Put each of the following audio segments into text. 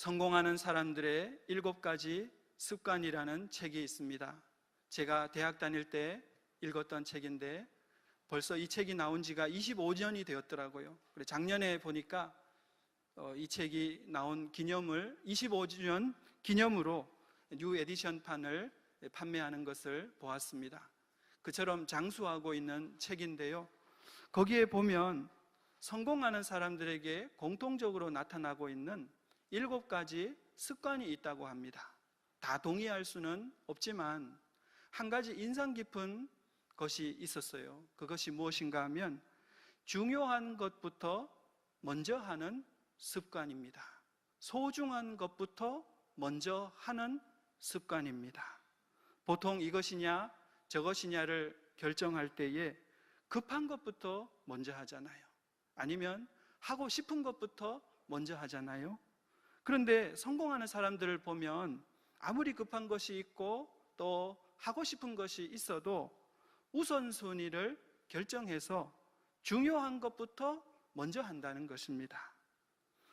성공하는 사람들의 일곱 가지 습관이라는 책이 있습니다. 제가 대학 다닐 때 읽었던 책인데 벌써 이 책이 나온 지가 25년이 되었더라고요. 작년에 보니까 어, 이 책이 나온 기념을 25주년 기념으로 뉴 에디션판을 판매하는 것을 보았습니다. 그처럼 장수하고 있는 책인데요. 거기에 보면 성공하는 사람들에게 공통적으로 나타나고 있는 일곱 가지 습관이 있다고 합니다. 다 동의할 수는 없지만 한 가지 인상 깊은 것이 있었어요. 그것이 무엇인가 하면 중요한 것부터 먼저 하는 습관입니다. 소중한 것부터 먼저 하는 습관입니다. 보통 이것이냐 저것이냐를 결정할 때에 급한 것부터 먼저 하잖아요. 아니면 하고 싶은 것부터 먼저 하잖아요. 그런데 성공하는 사람들을 보면 아무리 급한 것이 있고 또 하고 싶은 것이 있어도 우선순위를 결정해서 중요한 것부터 먼저 한다는 것입니다.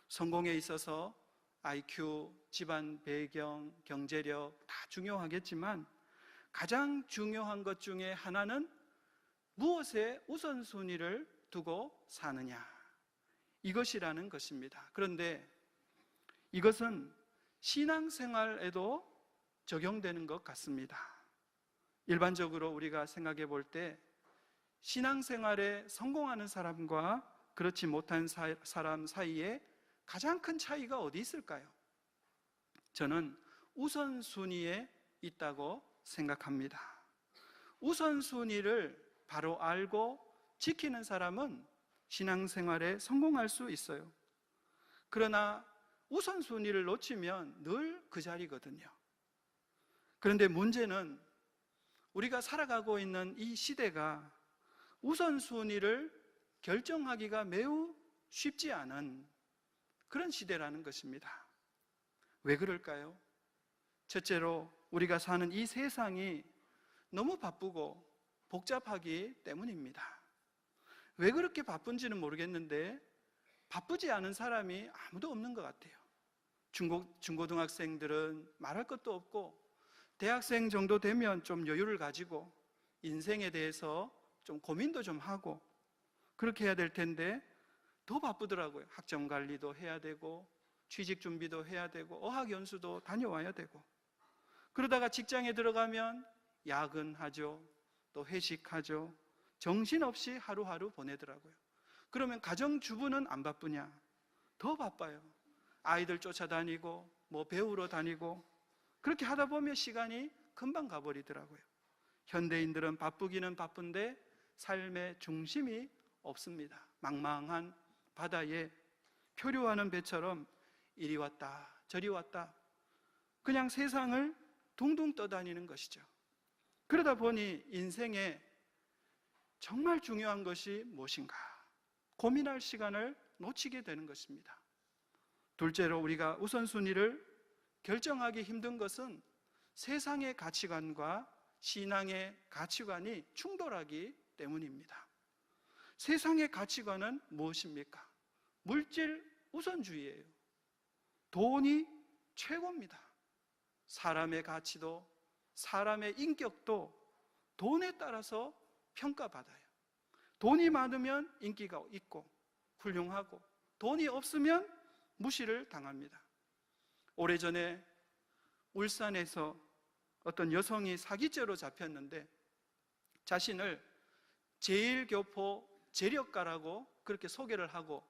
성공에 있어서 IQ, 집안 배경, 경제력 다 중요하겠지만 가장 중요한 것 중에 하나는 무엇에 우선순위를 두고 사느냐. 이것이라는 것입니다. 그런데 이것은 신앙생활에도 적용되는 것 같습니다. 일반적으로 우리가 생각해 볼 때 신앙생활에 성공하는 사람과 그렇지 못한 사, 사람 사이에 가장 큰 차이가 어디 있을까요? 저는 우선순위에 있다고 생각합니다. 우선순위를 바로 알고 지키는 사람은 신앙생활에 성공할 수 있어요. 그러나 우선순위를 놓치면 늘 그 자리거든요. 그런데 문제는 우리가 살아가고 있는 이 시대가 우선순위를 결정하기가 매우 쉽지 않은 그런 시대라는 것입니다. 왜 그럴까요? 첫째로 우리가 사는 이 세상이 너무 바쁘고 복잡하기 때문입니다. 왜 그렇게 바쁜지는 모르겠는데 바쁘지 않은 사람이 아무도 없는 것 같아요. 중고, 중고등학생들은 말할 것도 없고 대학생 정도 되면 좀 여유를 가지고 인생에 대해서 좀 고민도 좀 하고 그렇게 해야 될 텐데 더 바쁘더라고요. 학점 관리도 해야 되고 취직 준비도 해야 되고 어학 연수도 다녀와야 되고 그러다가 직장에 들어가면 야근하죠. 또 회식하죠. 정신없이 하루하루 보내더라고요. 그러면 가정주부는 안 바쁘냐? 더 바빠요. 아이들 쫓아다니고 뭐 배우러 다니고 그렇게 하다 보면 시간이 금방 가버리더라고요. 현대인들은 바쁘기는 바쁜데 삶의 중심이 없습니다. 망망한 바다에 표류하는 배처럼 이리 왔다 저리 왔다 그냥 세상을 둥둥 떠다니는 것이죠. 그러다 보니 인생에 정말 중요한 것이 무엇인가 고민할 시간을 놓치게 되는 것입니다. 둘째로 우리가 우선순위를 결정하기 힘든 것은 세상의 가치관과 신앙의 가치관이 충돌하기 때문입니다. 세상의 가치관은 무엇입니까? 물질 우선주의예요. 돈이 최고입니다. 사람의 가치도 사람의 인격도 돈에 따라서 평가받아요. 돈이 많으면 인기가 있고 훌륭하고 돈이 없으면 무시를 당합니다. 오래전에 울산에서 어떤 여성이 사기죄로 잡혔는데 자신을 제일교포 재력가라고 그렇게 소개를 하고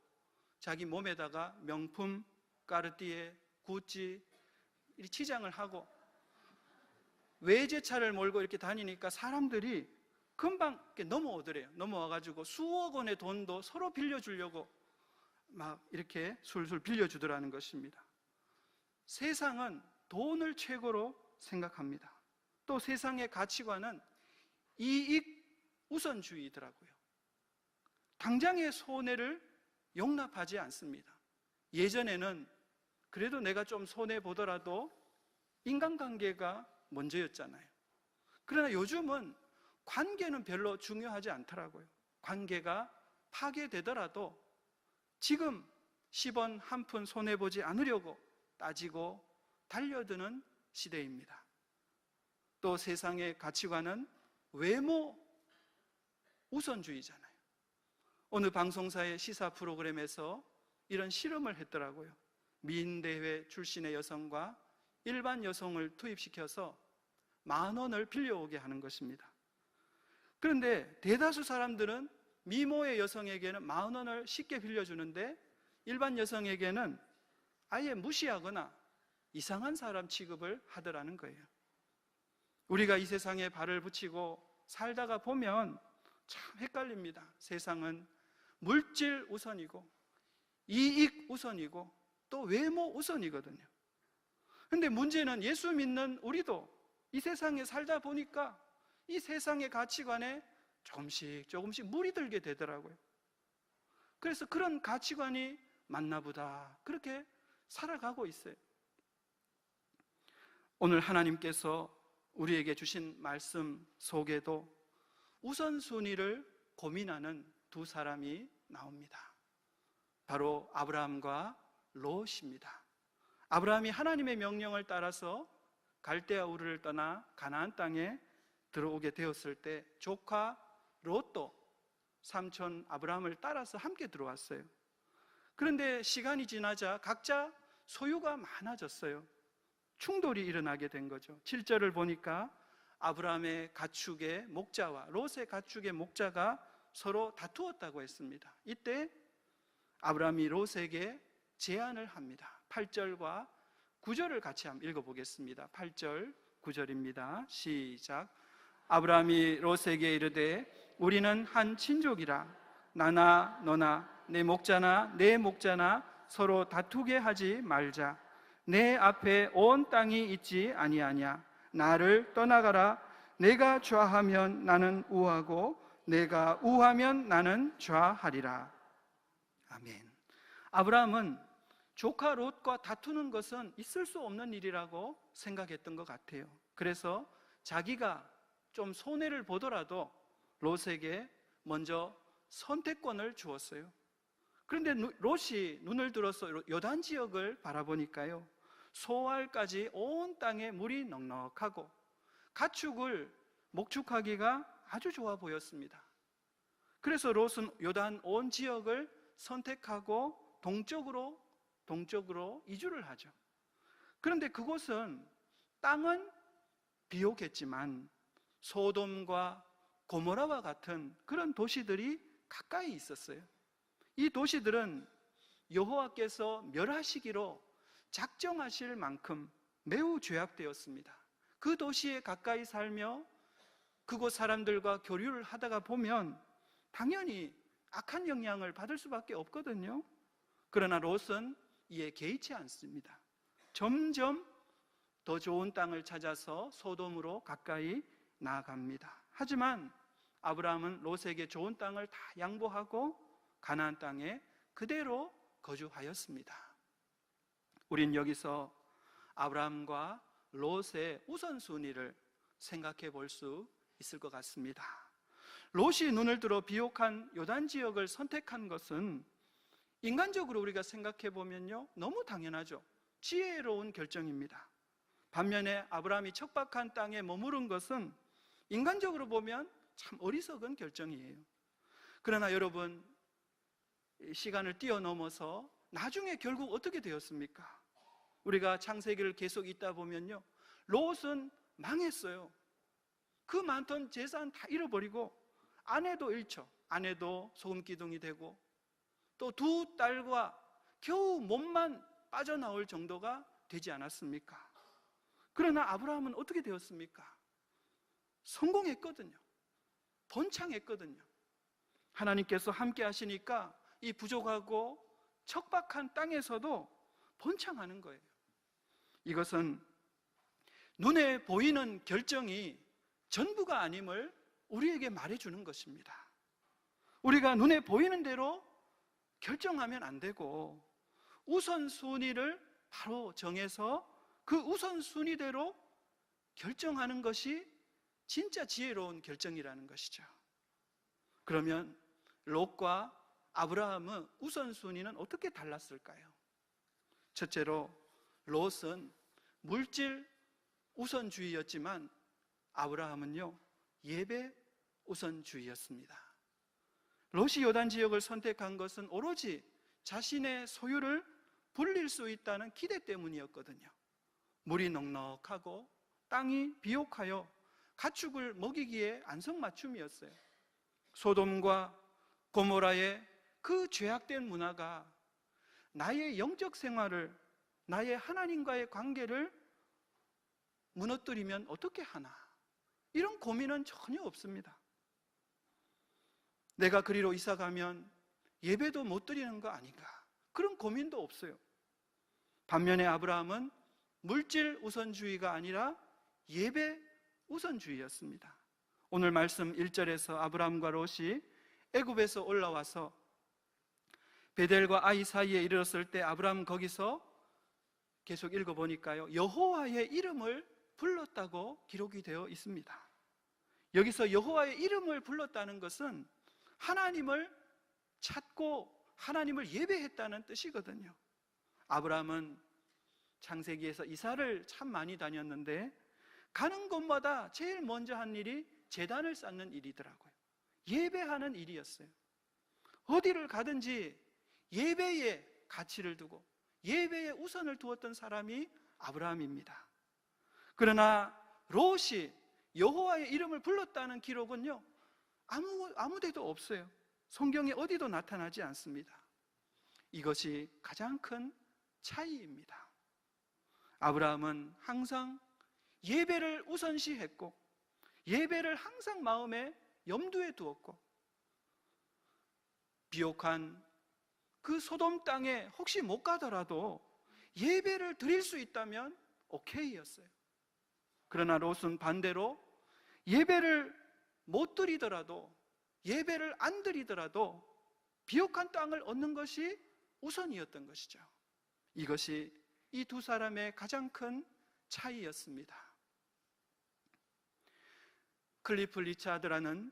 자기 몸에다가 명품 까르띠에 구찌 이 치장을 하고 외제차를 몰고 이렇게 다니니까 사람들이 금방 넘어오더래요. 넘어와가지고 수억 원의 돈도 서로 빌려주려고 막 이렇게 술술 빌려주더라는 것입니다. 세상은 돈을 최고로 생각합니다. 또 세상의 가치관은 이익 우선주의더라고요. 당장의 손해를 용납하지 않습니다. 예전에는 그래도 내가 좀 손해 보더라도 인간관계가 먼저였잖아요. 그러나 요즘은 관계는 별로 중요하지 않더라고요. 관계가 파괴되더라도 지금 10원 한 푼 손해보지 않으려고 따지고 달려드는 시대입니다. 또 세상의 가치관은 외모 우선주의잖아요. 어느 방송사의 시사 프로그램에서 이런 실험을 했더라고요. 미인대회 출신의 여성과 일반 여성을 투입시켜서 만 원을 빌려오게 하는 것입니다. 그런데 대다수 사람들은 미모의 여성에게는 만 원을 쉽게 빌려주는데 일반 여성에게는 아예 무시하거나 이상한 사람 취급을 하더라는 거예요. 우리가 이 세상에 발을 붙이고 살다가 보면 참 헷갈립니다. 세상은 물질 우선이고 이익 우선이고 또 외모 우선이거든요. 근데 문제는 예수 믿는 우리도 이 세상에 살다 보니까 이 세상의 가치관에 조금씩 조금씩 물이 들게 되더라고요. 그래서 그런 가치관이 맞나 보다. 그렇게 살아가고 있어요. 오늘 하나님께서 우리에게 주신 말씀 속에도 우선순위를 고민하는 두 사람이 나옵니다. 바로 아브라함과 롯입니다. 아브라함이 하나님의 명령을 따라서 갈대아 우르를 떠나 가나안 땅에 들어오게 되었을 때 조카 롯도 삼촌 아브라함을 따라서 함께 들어왔어요. 그런데 시간이 지나자 각자 소유가 많아졌어요. 충돌이 일어나게 된 거죠. 7절을 보니까 아브라함의 가축의 목자와 롯의 가축의 목자가 서로 다투었다고 했습니다. 이때 아브라함이 롯에게 제안을 합니다. 8절과 9절을 같이 한번 읽어보겠습니다. 8절, 9절입니다. 시작. 아브라함이 롯에게 이르되 우리는 한 친족이라 나나 너나 내 목자나 내 목자나 서로 다투게 하지 말자. 내 앞에 온 땅이 있지 아니하냐. 나를 떠나가라. 내가 좌하면 나는 우하고 내가 우하면 나는 좌하리라. 아멘. 아브라함은 조카 롯과 다투는 것은 있을 수 없는 일이라고 생각했던 것 같아요. 그래서 자기가 좀 손해를 보더라도 롯에게 먼저 선택권을 주었어요. 그런데 롯이 눈을 들어서 요단 지역을 바라보니까요. 소알까지 온 땅에 물이 넉넉하고 가축을 목축하기가 아주 좋아 보였습니다. 그래서 롯은 요단 온 지역을 선택하고 동쪽으로 동쪽으로 이주를 하죠. 그런데 그곳은 땅은 비옥했지만 소돔과 고모라와 같은 그런 도시들이 가까이 있었어요. 이 도시들은 여호와께서 멸하시기로 작정하실 만큼 매우 죄악되었습니다. 그 도시에 가까이 살며 그곳 사람들과 교류를 하다가 보면 당연히 악한 영향을 받을 수밖에 없거든요. 그러나 롯은 이에 개의치 않습니다. 점점 더 좋은 땅을 찾아서 소돔으로 가까이 나아갑니다. 하지만 아브라함은 롯에게 좋은 땅을 다 양보하고 가나안 땅에 그대로 거주하였습니다. 우린 여기서 아브라함과 롯의 우선순위를 생각해 볼 수 있을 것 같습니다. 롯이 눈을 들어 비옥한 요단 지역을 선택한 것은 인간적으로 우리가 생각해 보면요. 너무 당연하죠. 지혜로운 결정입니다. 반면에 아브라함이 척박한 땅에 머무른 것은 인간적으로 보면 참 어리석은 결정이에요. 그러나 여러분, 시간을 뛰어넘어서 나중에 결국 어떻게 되었습니까? 우리가 창세기를 계속 있다 보면요. 롯은 망했어요. 그 많던 재산 다 잃어버리고 아내도 잃죠. 아내도 소금 기둥이 되고 또 두 딸과 겨우 몸만 빠져나올 정도가 되지 않았습니까? 그러나 아브라함은 어떻게 되었습니까? 성공했거든요. 번창했거든요. 하나님께서 함께 하시니까 이 부족하고 척박한 땅에서도 번창하는 거예요. 이것은 눈에 보이는 결정이 전부가 아님을 우리에게 말해주는 것입니다. 우리가 눈에 보이는 대로 결정하면 안 되고 우선순위를 바로 정해서 그 우선순위대로 결정하는 것이 진짜 지혜로운 결정이라는 것이죠. 그러면 롯과 아브라함의 우선순위는 어떻게 달랐을까요? 첫째로 롯은 물질 우선주의였지만 아브라함은요 예배 우선주의였습니다. 롯이 요단 지역을 선택한 것은 오로지 자신의 소유를 불릴 수 있다는 기대 때문이었거든요. 물이 넉넉하고 땅이 비옥하여 가축을 먹이기에 안성맞춤이었어요. 소돔과 고모라의 그 죄악된 문화가 나의 영적 생활을, 나의 하나님과의 관계를 무너뜨리면 어떻게 하나? 이런 고민은 전혀 없습니다. 내가 그리로 이사 가면 예배도 못 드리는 거 아닌가? 그런 고민도 없어요. 반면에 아브라함은 물질 우선주의가 아니라 예배 우선주의였습니다. 오늘 말씀 1절에서 아브라함과 롯이 애굽에서 올라와서 베델과 아이 사이에 이르렀을 때 아브라함 거기서 계속 읽어 보니까요. 여호와의 이름을 불렀다고 기록이 되어 있습니다. 여기서 여호와의 이름을 불렀다는 것은 하나님을 찾고 하나님을 예배했다는 뜻이거든요. 아브라함은 창세기에서 이사를 참 많이 다녔는데 가는 곳마다 제일 먼저 한 일이 재단을 쌓는 일이더라고요. 예배하는 일이었어요. 어디를 가든지 예배에 가치를 두고 예배에 우선을 두었던 사람이 아브라함입니다. 그러나 롯이 여호와의 이름을 불렀다는 기록은요. 아무 아무 데도 없어요. 성경에 어디도 나타나지 않습니다. 이것이 가장 큰 차이입니다. 아브라함은 항상 예배를 우선시했고 예배를 항상 마음에 염두에 두었고 비옥한 그 소돔 땅에 혹시 못 가더라도 예배를 드릴 수 있다면 오케이였어요. 그러나 롯은 반대로 예배를 못 드리더라도 예배를 안 드리더라도 비옥한 땅을 얻는 것이 우선이었던 것이죠. 이것이 이 두 사람의 가장 큰 차이였습니다. 클리프 리차드라는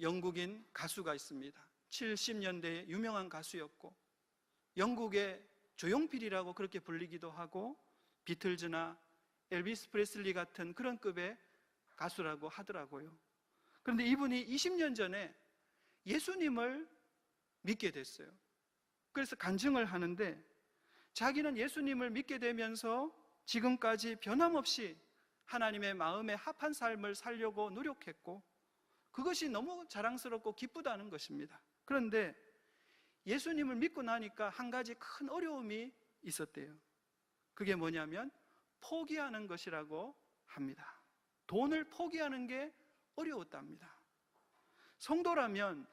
영국인 가수가 있습니다. 70년대에 유명한 가수였고 영국의 조용필이라고 그렇게 불리기도 하고 비틀즈나 엘비스 프레슬리 같은 그런 급의 가수라고 하더라고요. 그런데 이분이 20년 전에 예수님을 믿게 됐어요. 그래서 간증을 하는데 자기는 예수님을 믿게 되면서 지금까지 변함없이 하나님의 마음에 합한 삶을 살려고 노력했고 그것이 너무 자랑스럽고 기쁘다는 것입니다. 그런데 예수님을 믿고 나니까 한 가지 큰 어려움이 있었대요. 그게 뭐냐면 포기하는 것이라고 합니다. 돈을 포기하는 게 어려웠답니다. 성도라면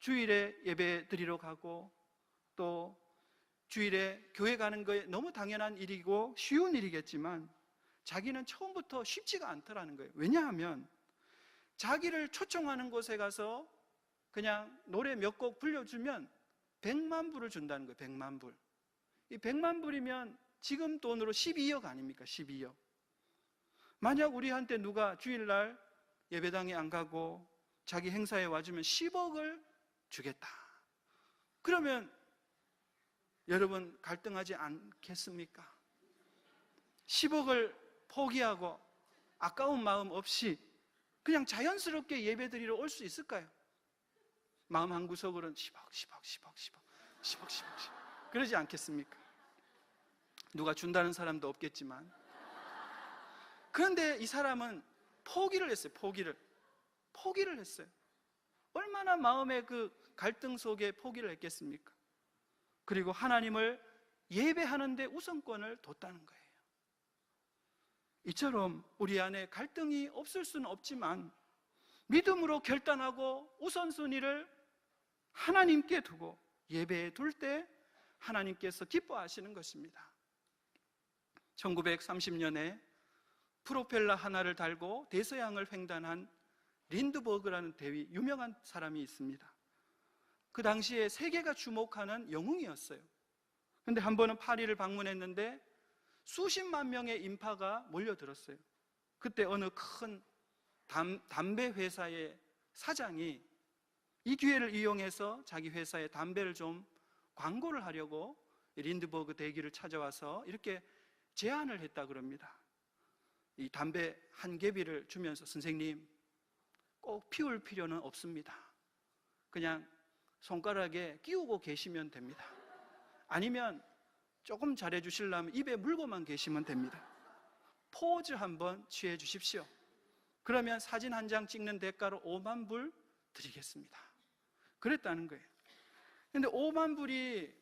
주일에 예배 드리러 가고 또 주일에 교회 가는 거에 너무 당연한 일이고 쉬운 일이겠지만 자기는 처음부터 쉽지가 않더라는 거예요. 왜냐하면 자기를 초청하는 곳에 가서 그냥 노래 몇 곡 불려주면 100만 불을 준다는 거예요. 100만 불. 이 100만 불이면 지금 돈으로 12억 아닙니까? 12억. 만약 우리한테 누가 주일날 예배당에 안 가고 자기 행사에 와주면 10억을 주겠다. 그러면 여러분 갈등하지 않겠습니까? 10억을 포기하고 아까운 마음 없이 그냥 자연스럽게 예배 드리러 올 수 있을까요? 마음 한 구석으로는 10억, 10억, 10억, 10억, 10억, 10억, 10억. 그러지 않겠습니까? 누가 준다는 사람도 없겠지만. 그런데 이 사람은 포기를 했어요, 포기를. 포기를 했어요. 얼마나 마음의 그 갈등 속에 포기를 했겠습니까? 그리고 하나님을 예배하는데 우선권을 뒀다는 거예요. 이처럼 우리 안에 갈등이 없을 수는 없지만 믿음으로 결단하고 우선순위를 하나님께 두고 예배에 둘 때 하나님께서 기뻐하시는 것입니다. 1930년에 프로펠러 하나를 달고 대서양을 횡단한 린드버그라는 대위 유명한 사람이 있습니다. 그 당시에 세계가 주목하는 영웅이었어요. 근데 한 번은 파리를 방문했는데 수십만 명의 인파가 몰려들었어요. 그때 어느 큰 담, 배 회사의 사장이 이 기회를 이용해서 자기 회사에 담배를 좀 광고를 하려고 린드버그 대기를 찾아와서 이렇게 제안을 했다 그럽니다. 이 담배 한 개비를 주면서 선생님 꼭 피울 필요는 없습니다. 그냥 손가락에 끼우고 계시면 됩니다. 아니면 조금 잘해 주시려면 입에 물고만 계시면 됩니다. 포즈 한번 취해 주십시오. 그러면 사진 한 장 찍는 대가로 5만 불 드리겠습니다. 그랬다는 거예요. 근데 5만 불이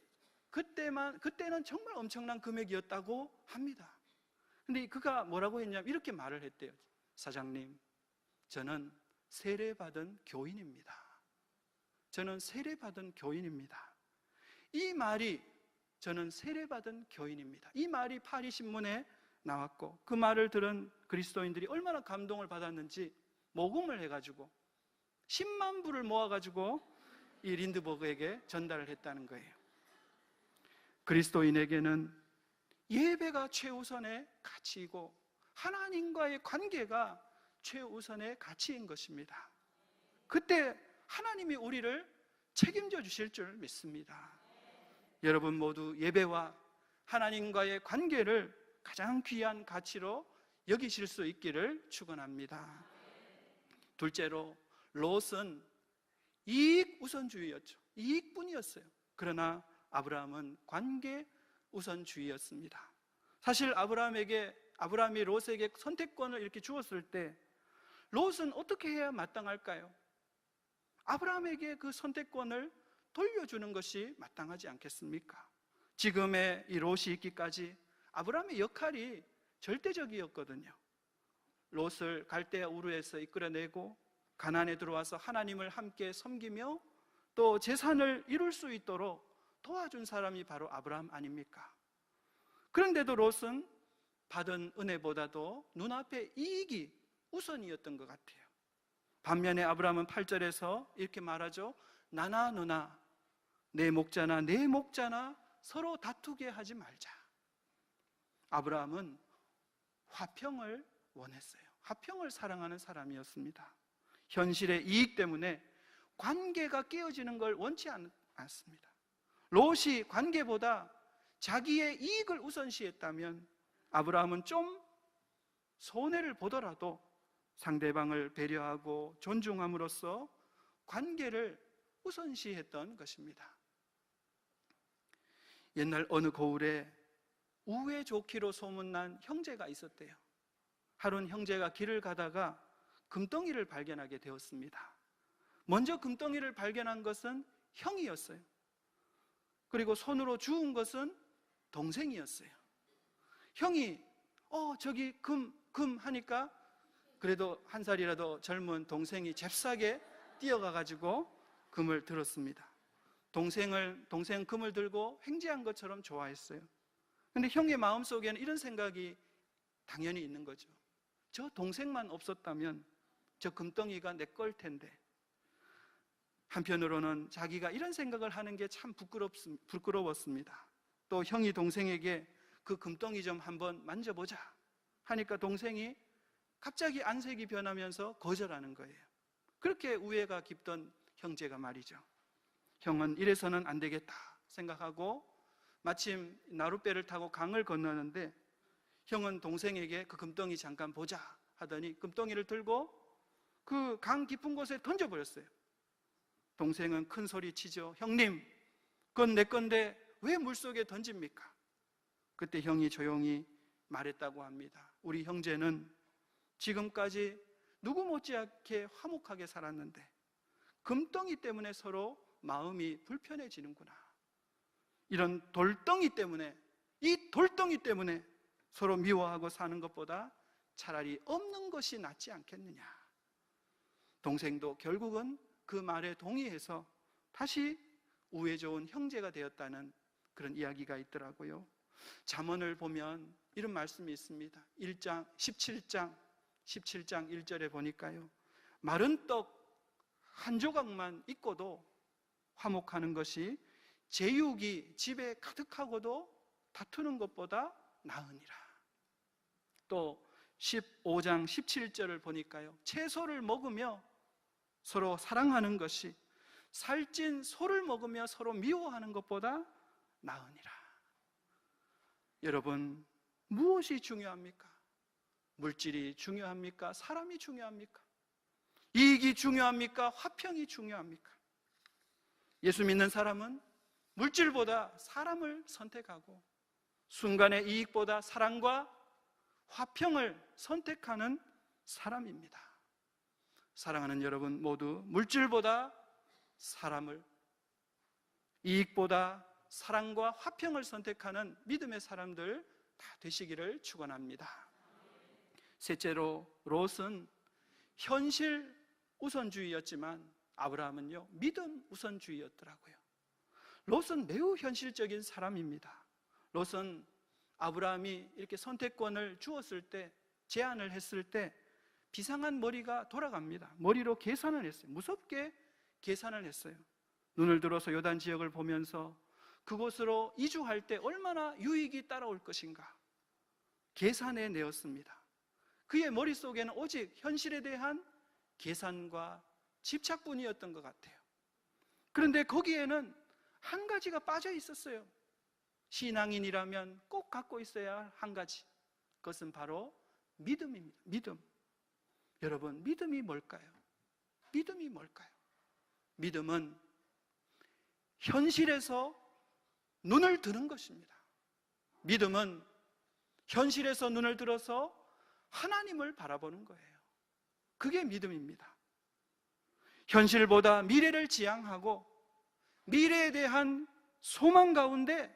그때만 그때는 정말 엄청난 금액이었다고 합니다. 근데 그가 뭐라고 했냐면 이렇게 말을 했대요. 사장님, 저는 세례받은 교인입니다. 저는 세례받은 교인입니다. 이 말이 저는 세례받은 교인입니다. 이 말이 파리 신문에 나왔고 그 말을 들은 그리스도인들이 얼마나 감동을 받았는지 모금을 해가지고 10만 불을 모아가지고 이 린드버그에게 전달을 했다는 거예요. 그리스도인에게는 예배가 최우선의 가치이고 하나님과의 관계가 최우선의 가치인 것입니다. 그때 하나님이 우리를 책임져 주실 줄 믿습니다. 여러분 모두 예배와 하나님과의 관계를 가장 귀한 가치로 여기실 수 있기를 축원합니다. 둘째로 롯은 이익 우선주의였죠. 이익뿐이었어요. 그러나 아브라함은 관계 우선주의였습니다. 사실 아브라함에게 아브라함이 롯에게 선택권을 이렇게 주었을 때 롯은 어떻게 해야 마땅할까요? 아브라함에게 그 선택권을 돌려주는 것이 마땅하지 않겠습니까? 지금의 이 롯이 있기까지 아브라함의 역할이 절대적이었거든요. 롯을 갈대아 우르에서 이끌어내고 가난에 들어와서 하나님을 함께 섬기며 또 재산을 이룰 수 있도록 도와준 사람이 바로 아브라함 아닙니까? 그런데도 롯은 받은 은혜보다도 눈앞의 이익이 우선이었던 것 같아요. 반면에 아브라함은 8절에서 이렇게 말하죠. 나나 누나 내 목자나 내 목자나 서로 다투게 하지 말자. 아브라함은 화평을 원했어요. 화평을 사랑하는 사람이었습니다. 현실의 이익 때문에 관계가 깨어지는 걸 원치 않, 않습니다. 롯이 관계보다 자기의 이익을 우선시했다면 아브라함은 좀 손해를 보더라도 상대방을 배려하고 존중함으로써 관계를 우선시했던 것입니다. 옛날 어느 거울에 우애 좋기로 소문난 형제가 있었대요. 하루는 형제가 길을 가다가 금덩이를 발견하게 되었습니다. 먼저 금덩이를 발견한 것은 형이었어요. 그리고 손으로 주운 것은 동생이었어요. 형이 어 저기 금 금 하니까 그래도 한 살이라도 젊은 동생이 잽싸게 뛰어가 가지고 금을 들었습니다. 동생을 동생 금을 들고 횡재한 것처럼 좋아했어요. 근데 형의 마음속에는 이런 생각이 당연히 있는 거죠. 저 동생만 없었다면 저 금덩이가 내 걸 텐데. 한편으로는 자기가 이런 생각을 하는 게 참 부끄러웠습니다. 또 형이 동생에게 그 금덩이 좀 한번 만져보자 하니까 동생이 갑자기 안색이 변하면서 거절하는 거예요. 그렇게 우애가 깊던 형제가 말이죠. 형은 이래서는 안 되겠다 생각하고 마침 나룻배를 타고 강을 건너는데 형은 동생에게 그 금덩이 잠깐 보자 하더니 금덩이를 들고 그 강 깊은 곳에 던져버렸어요. 동생은 큰 소리 치죠. 형님, 그건 내 건데 왜 물속에 던집니까? 그때 형이 조용히 말했다고 합니다. 우리 형제는 지금까지 누구 못지않게 화목하게 살았는데 금덩이 때문에 서로 마음이 불편해지는구나. 이런 돌덩이 때문에 이 돌덩이 때문에 서로 미워하고 사는 것보다 차라리 없는 것이 낫지 않겠느냐. 동생도 결국은 그 말에 동의해서 다시 우애 좋은 형제가 되었다는 그런 이야기가 있더라고요. 잠언을 보면 이런 말씀이 있습니다. 1장 17장 17장 1절에 보니까요. 마른 떡 한 조각만 있고도 화목하는 것이 제육이 집에 가득하고도 다투는 것보다 나으니라. 또 15장 17절을 보니까요. 채소를 먹으며 서로 사랑하는 것이 살찐 소를 먹으며 서로 미워하는 것보다 나으니라. 여러분, 무엇이 중요합니까? 물질이 중요합니까? 사람이 중요합니까? 이익이 중요합니까? 화평이 중요합니까? 예수 믿는 사람은 물질보다 사람을 선택하고 순간의 이익보다 사랑과 화평을 선택하는 사람입니다. 사랑하는 여러분 모두 물질보다 사람을 이익보다 사랑과 화평을 선택하는 믿음의 사람들 다 되시기를 축원합니다. 셋째로 롯은 현실 우선주의였지만 아브라함은요 믿음 우선주의였더라고요. 롯은 매우 현실적인 사람입니다. 롯은 아브라함이 이렇게 선택권을 주었을 때 제안을 했을 때 비상한 머리가 돌아갑니다. 머리로 계산을 했어요. 무섭게 계산을 했어요. 눈을 들어서 요단 지역을 보면서 그곳으로 이주할 때 얼마나 유익이 따라올 것인가 계산해 내었습니다. 그의 머릿속에는 오직 현실에 대한 계산과 집착뿐이었던 것 같아요. 그런데 거기에는 한 가지가 빠져 있었어요. 신앙인이라면 꼭 갖고 있어야 할 한 가지. 그것은 바로 믿음입니다. 믿음. 여러분, 믿음이 뭘까요? 믿음이 뭘까요? 믿음은 현실에서 눈을 드는 것입니다. 믿음은 현실에서 눈을 들어서 하나님을 바라보는 거예요. 그게 믿음입니다. 현실보다 미래를 지향하고 미래에 대한 소망 가운데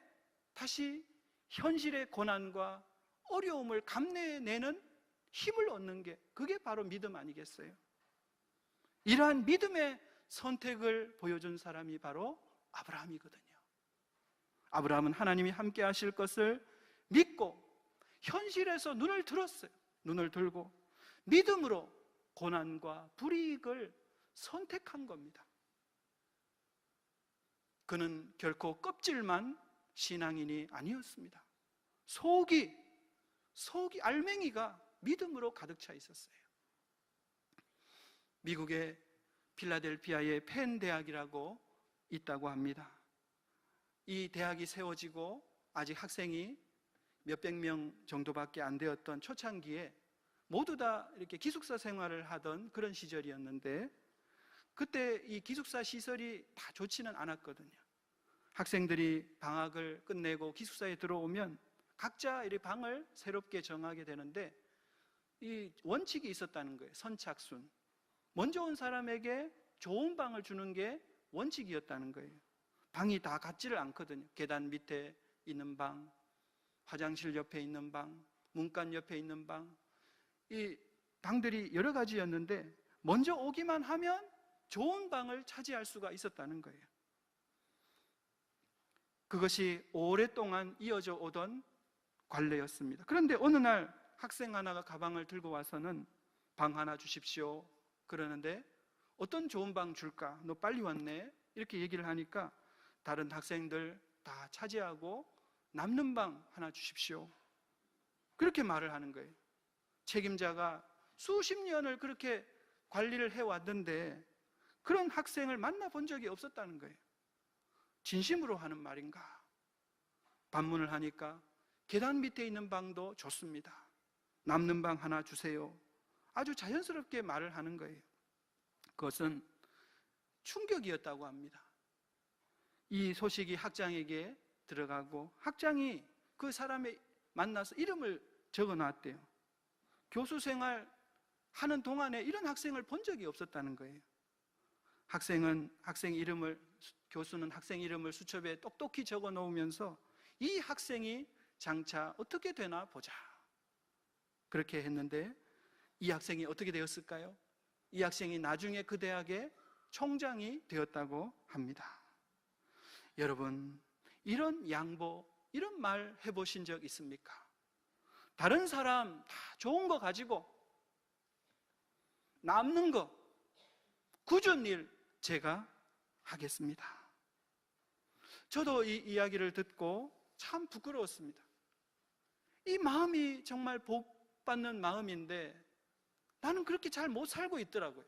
다시 현실의 고난과 어려움을 감내해내는 힘을 얻는 게 그게 바로 믿음 아니겠어요? 이러한 믿음의 선택을 보여준 사람이 바로 아브라함이거든요. 아브라함은 하나님이 함께 하실 것을 믿고 현실에서 눈을 들었어요. 눈을 들고 믿음으로 고난과 불이익을 선택한 겁니다. 그는 결코 껍질만 신앙인이 아니었습니다. 속이, 속이, 알맹이가 믿음으로 가득 차 있었어요. 미국의 필라델피아의 펜 대학이라고 있다고 합니다. 이 대학이 세워지고 아직 학생이 몇백 명 정도밖에 안 되었던 초창기에 모두 다 이렇게 기숙사 생활을 하던 그런 시절이었는데 그때 이 기숙사 시설이 다 좋지는 않았거든요. 학생들이 방학을 끝내고 기숙사에 들어오면 각자 이 방을 새롭게 정하게 되는데 이 원칙이 있었다는 거예요. 선착순. 먼저 온 사람에게 좋은 방을 주는 게 원칙이었다는 거예요. 방이 다 같지를 않거든요. 계단 밑에 있는 방, 화장실 옆에 있는 방, 문간 옆에 있는 방. 이 방들이 여러 가지였는데 먼저 오기만 하면 좋은 방을 차지할 수가 있었다는 거예요. 그것이 오랫동안 이어져 오던 관례였습니다. 그런데 어느 날 학생 하나가 가방을 들고 와서는 방 하나 주십시오. 그러는데 어떤 좋은 방 줄까? 너 빨리 왔네. 이렇게 얘기를 하니까 다른 학생들 다 차지하고 남는 방 하나 주십시오. 그렇게 말을 하는 거예요. 책임자가 수십 년을 그렇게 관리를 해왔는데 그런 학생을 만나본 적이 없었다는 거예요. 진심으로 하는 말인가? 반문을 하니까 계단 밑에 있는 방도 좋습니다. 남는 방 하나 주세요. 아주 자연스럽게 말을 하는 거예요. 그것은 충격이었다고 합니다. 이 소식이 학장에게 들어가고 학장이 그 사람의 만나서 이름을 적어 놨대요. 교수 생활 하는 동안에 이런 학생을 본 적이 없었다는 거예요. 학생은 학생 이름을 교수는 학생 이름을 수첩에 똑똑히 적어 놓으면서 이 학생이 장차 어떻게 되나 보자. 그렇게 했는데 이 학생이 어떻게 되었을까요? 이 학생이 나중에 그 대학의 총장이 되었다고 합니다. 여러분, 이런 양보, 이런 말 해보신 적 있습니까? 다른 사람 다 좋은 거 가지고 남는 거, 굳은 일 제가 하겠습니다. 저도 이 이야기를 듣고 참 부끄러웠습니다. 이 마음이 정말 복 받는 마음인데 나는 그렇게 잘 못 살고 있더라고요.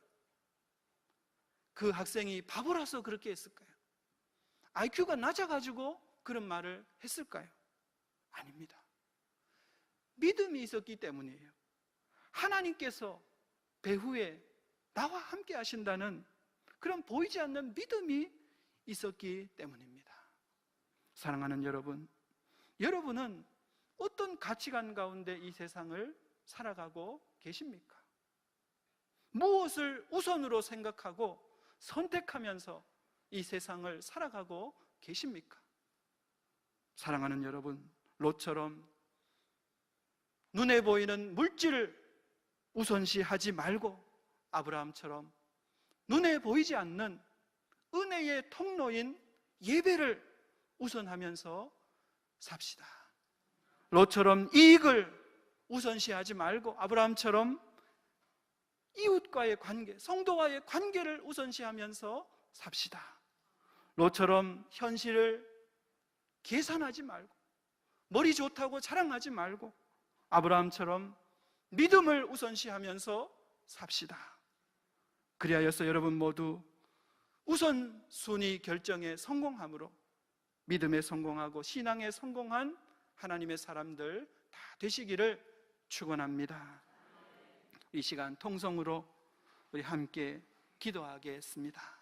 그 학생이 바보라서 그렇게 했을까요? IQ가 낮아가지고 그런 말을 했을까요? 아닙니다. 믿음이 있었기 때문이에요. 하나님께서 배후에 나와 함께 하신다는 그런 보이지 않는 믿음이 있었기 때문입니다. 사랑하는 여러분, 여러분은 어떤 가치관 가운데 이 세상을 살아가고 계십니까? 무엇을 우선으로 생각하고 선택하면서 이 세상을 살아가고 계십니까? 사랑하는 여러분, 롯처럼 눈에 보이는 물질을 우선시하지 말고 아브라함처럼 눈에 보이지 않는 은혜의 통로인 예배를 우선하면서 삽시다. 롯처럼 이익을 우선시하지 말고 아브라함처럼 이웃과의 관계, 성도와의 관계를 우선시하면서 삽시다. 롯처럼 현실을 계산하지 말고 머리 좋다고 자랑하지 말고 아브라함처럼 믿음을 우선시하면서 삽시다. 그리하여서 여러분 모두 우선 순위 결정에 성공함으로 믿음에 성공하고 신앙에 성공한 하나님의 사람들 다 되시기를 축원합니다. 이 시간 통성으로 우리 함께 기도하겠습니다.